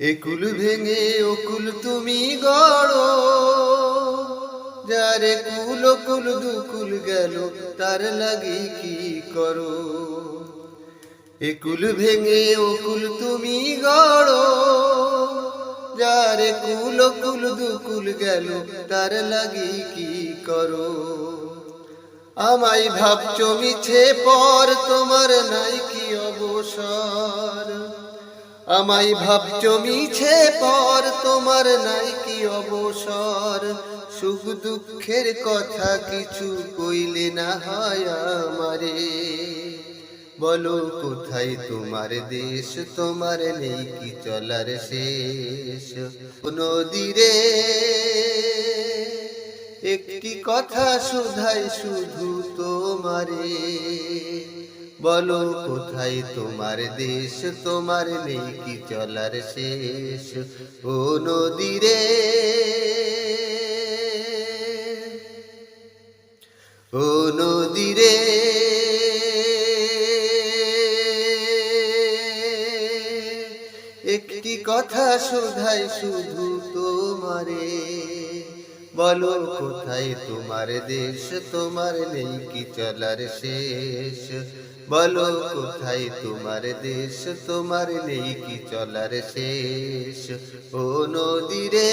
একুল ভেঙে ওকুল তুমি গড়ো। যারে কুল কুল দুকুল গেল, তার লাগে কি করো? একুল ভেঙে ওকুল তুমি গড়ো। যারে কুল কুল দুকুল গেল, তার লাগে কি করো? আমায় ভাবছ মিছে পর, তোমার নাই কি অবসর? আমায় ভাবছ মিছে পর, তোমার নাই কি অবসর? সুখ দুঃখের কথা কিছু কইলে না হয় আমারে। বলো কোথায় তোমার দেশ, তোমার নেই কি চলার শেষ? নদীরে, একটি কথা শুধাই শুধু তোমারে। বলো, কোথায় তোমার দেশ? তোমার নেই কি চলার শেষ। ও নদীরে। ও নদীরে। একটি কথা শুধাই শুধু তোমারে। বলো, কোথায় তোমার দেশ? তোমার নেই কি চলার শেষ। বলো কোথায় তোমার দেশ? তোমার নেই কি চলার শেষ? ও নদীরে